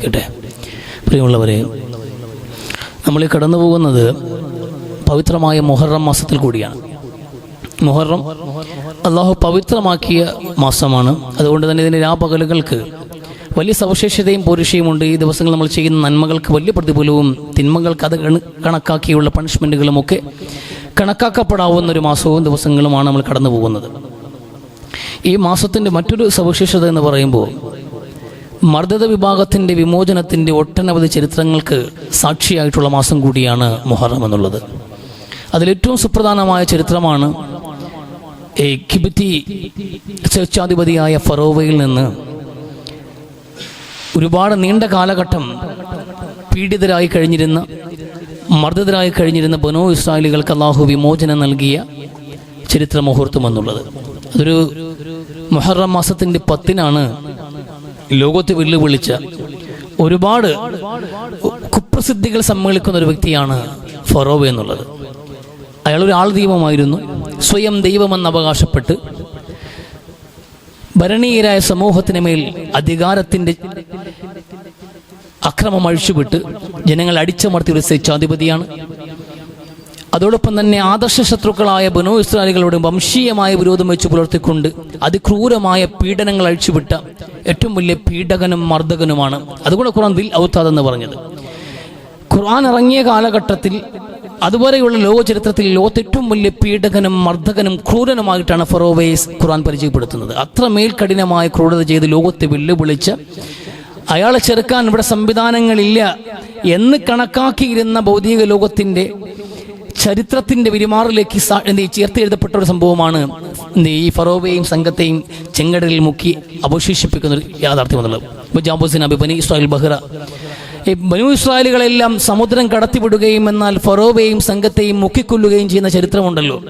അനുഗ്രഹിക്കട്ടെ പ്രിയമുള്ളവരെ നമ്മൾ കടന്നു പോകുന്നത് പവിത്രമായ മുഹറം മാസത്തിൽ കൂടിയാണ്. മുഹറം അള്ളാഹു പവിത്രമാക്കിയ മാസമാണ്. അതുകൊണ്ട് തന്നെ ഇതിന്റെ രാപകലുകൾക്ക് വലിയ സവിശേഷതയും പുരുഷയുമുണ്ട് ഈ ദിവസങ്ങൾ നമ്മൾ ചെയ്യുന്ന നന്മകൾക്ക് വലിയ പ്രതിഫലവും തിന്മകൾക്ക് അത് കണക്കാക്കിയുള്ള പണിഷ്മെന്റുകളും ഒക്കെ കണക്കാക്കപ്പെടാവുന്ന ഒരു മാസവും ദിവസങ്ങളുമാണ് നമ്മൾ കടന്നു പോകുന്നത്. ഈ മാസത്തിന്റെ മറ്റൊരു സവിശേഷത എന്ന് പറയുമ്പോൾ മർദ്ദത വിഭാഗത്തിന്റെ വിമോചനത്തിന്റെ ഒട്ടനവധി ചരിത്രങ്ങൾക്ക് സാക്ഷിയായിട്ടുള്ള മാസം കൂടിയാണ് മുഹറം എന്നുള്ളത്. അതിലേറ്റവും സുപ്രധാനമായ ചരിത്രമാണ് കിബിത്തി സ്വേച്ഛാധിപതിയായ ഫറോവയിൽ നിന്ന് ഒരുപാട് നീണ്ട കാലഘട്ടം പീഡിതരായി കഴിഞ്ഞിരുന്ന മർദ്ദിതരായി കഴിഞ്ഞിരുന്ന ബനോ ഇസ്രായേലികൾക്ക് അള്ളാഹു വിമോചനം നൽകിയ ചരിത്ര മുഹൂർത്തം എന്നുള്ളത്. അതൊരു മൊഹറം മാസത്തിന്റെ പത്തിനാണ് ലോകത്തെ വെല്ലുവിളിച്ച ഒരുപാട് കുപ്രസിദ്ധികൾ സമ്മേളിക്കുന്ന ഒരു വ്യക്തിയാണ് ഫറോവ എന്നുള്ളത്. അയാൾ ഒരു ആൾ ദൈവമായിരുന്നു സ്വയം ദൈവമെന്ന് അവകാശപ്പെട്ട് ഭരണീയരായ സമൂഹത്തിന് മേൽ അധികാരത്തിന്റെ അക്രമം അഴിച്ചുവിട്ട് ജനങ്ങൾ അടിച്ചമർത്തി ഒരു സ്വേച്ഛാധിപതിയാണ്. അതോടൊപ്പം തന്നെ ആദർശ ശത്രുക്കളായ ബനോ ഇസ്രാലികളോട് വംശീയമായ വിരോധം വെച്ച് പുലർത്തിക്കൊണ്ട് അതിക്രൂരമായ പീഡനങ്ങൾ അഴിച്ചുവിട്ട ഏറ്റവും വലിയ പീഡകനും മർദ്ദകനുമാണ്. അതുകൊണ്ട് ഖുറാൻ ദിൽ ഔത്താദ് എന്ന് പറഞ്ഞത്. ഖുർആൻ ഇറങ്ങിയ കാലഘട്ടത്തിൽ അതുപോലെയുള്ള ലോക ചരിത്രത്തിൽ ലോകത്ത് ഏറ്റവും വലിയ പീഡകനും മർദ്ദകനും ക്രൂരനുമായിട്ടാണ് ഫറോവേസ് ഖുർആൻ പരിചയപ്പെടുത്തുന്നത്. അത്രമേൽ കഠിനമായ ക്രൂരത ചെയ്ത് ലോകത്തെ വെല്ലുവിളിച്ച് അയാളെ ചെറുക്കാൻ ഇവിടെ സംവിധാനങ്ങളില്ല എന്ന് കണക്കാക്കിയിരുന്ന ഭൗതിക ലോകത്തിന്റെ ചരിത്രത്തിന്റെ പെരുമാറിലേക്ക് ചേർത്ത് എഴുതപ്പെട്ട ഒരു സംഭവമാണ് ഈ ഫറോവയെയും സംഘത്തെയും ചെങ്കടലിൽ മുക്കി അവശേഷിപ്പിക്കുന്ന ഒരു യാഥാർത്ഥ്യം എന്നുള്ളത് ഈ ബനു ഇസ്രായേലുകളെല്ലാം സമുദ്രം കടത്തിവിടുകയും എന്നാൽ ഫറോവയെയും സംഘത്തെയും മുക്കിക്കൊല്ലുകയും ചെയ്യുന്ന ചരിത്രമുണ്ടല്ലോ.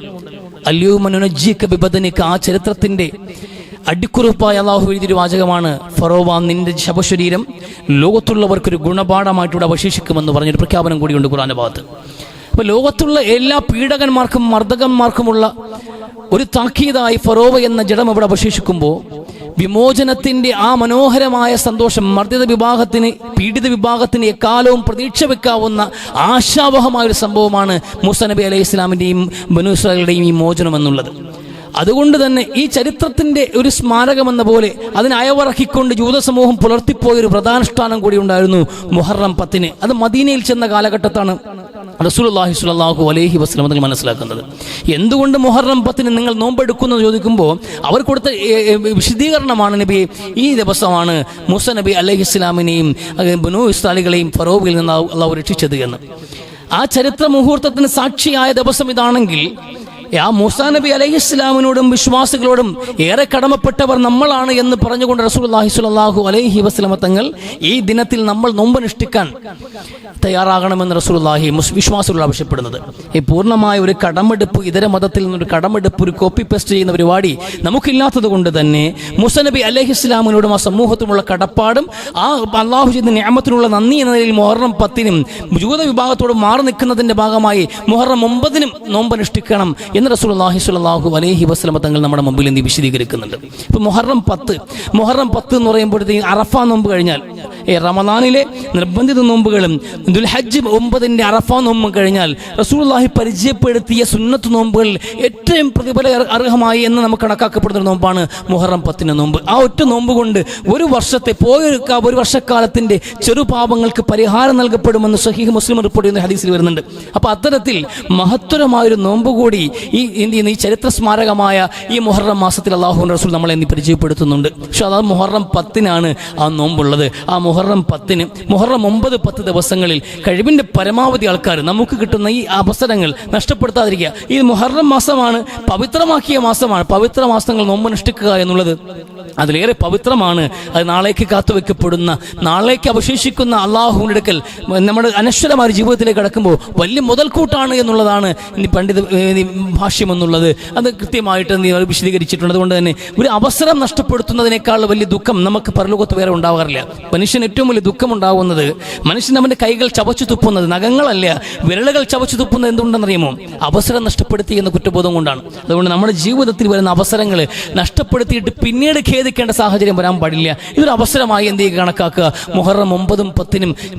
അല്ലു മനുനജീക്ക് ബിബദനിക്ക് ആ ചരിത്രത്തിന്റെ അടിക്കുറിപ്പായ അള്ളാഹു എഴുതിയൊരു വാചകമാണ് ഫറോവ നിന്റെ ശവശരീരം ലോകത്തുള്ളവർക്കൊരു ഗുണപാഠമായിട്ടൂടെ അവശേഷിക്കുമെന്ന് പറഞ്ഞൊരു പ്രഖ്യാപനം കൂടിയുണ്ട് ഖുറാന്റെ ഭാഗത്ത്. അപ്പൊ ലോകത്തുള്ള എല്ലാ പീഡകന്മാർക്കും മർദ്ദകന്മാർക്കുമുള്ള ഒരു താക്കീതായി ഫറോവ എന്ന ജഡം ഇവിടെ അവശേഷിക്കുമ്പോൾ വിമോചനത്തിന്റെ ആ മനോഹരമായ സന്തോഷം മർദ്ദിത വിഭാഗത്തിന് പീഡിത വിഭാഗത്തിന് എക്കാലവും പ്രതീക്ഷ വെക്കാവുന്ന ആശാവഹമായ ഒരു സംഭവമാണ് മൂസ നബി അലൈഹി ഇസ്ലാമിന്റെയും ബനു ഈ മോചനം എന്നുള്ളത്. അതുകൊണ്ട് തന്നെ ഈ ചരിത്രത്തിന്റെ ഒരു സ്മാരകമെന്ന പോലെ അതിനെ അയവറക്കിക്കൊണ്ട് ജൂത സമൂഹം പുലർത്തിപ്പോയ ഒരു പ്രധാനുഷ്ഠാനം കൂടി ഉണ്ടായിരുന്നു മുഹറം പത്തിന്. അത് മദീനയിൽ ചെന്ന കാലഘട്ടത്താണ്. റസൂലുള്ളാഹി സ്വല്ലല്ലാഹു അലൈഹി വസ്ലം നിങ്ങൾ മനസ്സിലാക്കുന്നത്. എന്തുകൊണ്ട് മുഹറം പത്തിന് നിങ്ങൾ നോമ്പെടുക്കുന്നു ചോദിക്കുമ്പോൾ അവർ കൊടുത്ത വിശദീകരണമാണ് നബി ഈ ദിവസമാണ് മൂസ നബി അലൈഹി ഇസ്ലാമിനെയും ബനു ഇസ്ലാലികളെയും ഫറോബിൽ നിന്ന് അള്ളാഹു രക്ഷിച്ചത് എന്ന്. ആ ചരിത്ര മുഹൂർത്തത്തിന് സാക്ഷിയായ ദിവസം ഇതാണെങ്കിൽ ആ മൂസാ നബി അലൈഹി ഇസ്ലാമിനോടും വിശ്വാസികളോടും ഏറെ കടമപ്പെട്ടവർ നമ്മളാണ് എന്ന് പറഞ്ഞുകൊണ്ട് റസൂലുള്ളാഹി സ്വല്ലല്ലാഹു അലൈഹി വസ്ലമ തങ്ങൾ ഈ ദിനത്തിൽ നമ്മൾ നോമ്പനുഷ്ഠിക്കാൻ തയ്യാറാകണമെന്ന് റസൂലുള്ളാഹി മുസ് വിശ്വാസികളോട് ആവശ്യപ്പെടുന്നത്. ഈ പൂർണമായ ഒരു കടമെടുപ്പ് ഇതര മതത്തിൽ നിന്നൊരു കടമെടുപ്പ് ഒരു കോപ്പി പേസ്റ്റ് ചെയ്യുന്ന പരിപാടി നമുക്കില്ലാത്തത് കൊണ്ട് തന്നെ മുസനബി അലൈഹി ഇസ്ലാമിനോടും ആ സമൂഹത്തിനുള്ള കടപ്പാടും ആ അള്ളാഹു ചെയ്ത നിയമത്തിനുള്ള നന്ദി എന്ന നിലയിൽ മൊഹറം പത്തിനും ജൂത വിഭാഗത്തോട് മാറി നിൽക്കുന്നതിന്റെ ഭാഗമായി മൊഹറം ഒമ്പതിനും നോമ്പനുഷ്ഠിക്കണം എന്ന് റസൂലുള്ളാഹി സ്വല്ലല്ലാഹു അലൈഹി വസ്ലമ തങ്ങൾ നമ്മുടെ മുമ്പിൽ എന്ത് വിശദീകരിക്കുന്നുണ്ട്? ഇപ്പൊ മുഹറം പത്ത്. മുഹറം പത്ത് എന്ന് പറയുമ്പോഴത്തേക്കും അറഫ നോമ്പ് കഴിഞ്ഞാൽ ഈ റമദാനിലെ നിർബന്ധിത നോമ്പുകളും ദുൽഹജ്ജ് ഒമ്പതിന്റെ അറഫ നോമ്പ് കഴിഞ്ഞാൽ റസൂലുള്ളാഹി പരിചയപ്പെടുത്തിയ സുന്നത്ത് നോമ്പുകളിൽ ഏറ്റവും പ്രതിഫല അർഹമായി എന്ന് നമുക്ക് കണക്കാക്കപ്പെടുന്ന നോമ്പാണ് മുഹറം പത്തിന്റെ നോമ്പ്. ആ ഒറ്റ നോമ്പ് കൊണ്ട് ഒരു വർഷത്തെ പോയ ഒരു വർഷക്കാലത്തിന്റെ ചെറുപാപങ്ങൾക്ക് പരിഹാരം നൽകപ്പെടുമെന്ന് സഹീഹ് മുസ്ലിം റിപ്പോർട്ട് ചെയ്യുന്ന ഹദീസിൽ വരുന്നുണ്ട്. അപ്പോൾ അത്തരത്തിൽ മഹത്വരമായൊരു നോമ്പ് കൂടി ഈ ഈ ചരിത്ര സ്മാരകമായ ഈ മുഹറം മാസത്തിൽ അള്ളാഹു റസൂൽ നമ്മളെ ഇന്ന് പരിചയപ്പെടുത്തുന്നുണ്ട്. പക്ഷെ അത് മുഹറം പത്തിനാണ് ആ നോമ്പുള്ളത്. ആ മുഹറം പത്തിന് മുഹറം ഒമ്പത് പത്ത് ദിവസങ്ങളിൽ കഴിവിന്റെ പരമാവധി ആൾക്കാർ നമുക്ക് കിട്ടുന്ന ഈ അവസരങ്ങൾ നഷ്ടപ്പെടുത്താതിരിക്കുക. ഈ മുഹറം മാസമാണ് പവിത്രമാക്കിയ മാസമാണ്. പവിത്ര മാസങ്ങൾ നോമ്പനുഷ്ഠിക്കുക എന്നുള്ളത് അതിലേറെ പവിത്രമാണ്. അത് നാളേക്ക് കാത്തുവെക്കപ്പെടുന്ന നാളേക്ക് അവശേഷിക്കുന്ന അള്ളാഹുവിന്റെ അടുക്കൽ നമ്മുടെ അനശ്വരമായ ജീവിതത്തിലേക്ക് കടക്കുമ്പോൾ വലിയ മുതൽക്കൂട്ടാണ് എന്നുള്ളതാണ് ഇനി പണ്ഡിത ഭാഷ്യം എന്നുള്ളത് അത് കൃത്യമായിട്ട് വിശദീകരിച്ചിട്ടുണ്ട്. അതുകൊണ്ട് തന്നെ ഒരു അവസരം നഷ്ടപ്പെടുത്തുന്നതിനേക്കാൾ വലിയ ദുഃഖം നമുക്ക് പരലോകത്ത് വേറെ ഉണ്ടാവാറില്ല. മനുഷ്യന് ഏറ്റവും വലിയ ദുഃഖം ഉണ്ടാവുന്നത് മനുഷ്യൻ അവന്റെ കൈകൾ ചവച്ചു തുപ്പുന്നത് നഖങ്ങളല്ല വിരലുകൾ ചവച്ചു തുപ്പുന്നത് എന്തുകൊണ്ടെന്നറിയുമോ അവസരം നഷ്ടപ്പെടുത്തി എന്ന കുറ്റബോധം കൊണ്ടാണ്. അതുകൊണ്ട് നമ്മുടെ ജീവിതത്തിൽ വരുന്ന അവസരങ്ങൾ നഷ്ടപ്പെടുത്തിയിട്ട് പിന്നീട് ഖേദിക്കേണ്ട സാഹചര്യം വരാൻ പാടില്ല. ഇതൊരു അവസരമായി എന്ത് ചെയ്യുക കണക്കാക്കുക. മുഹറം ഒമ്പതും പത്തിനും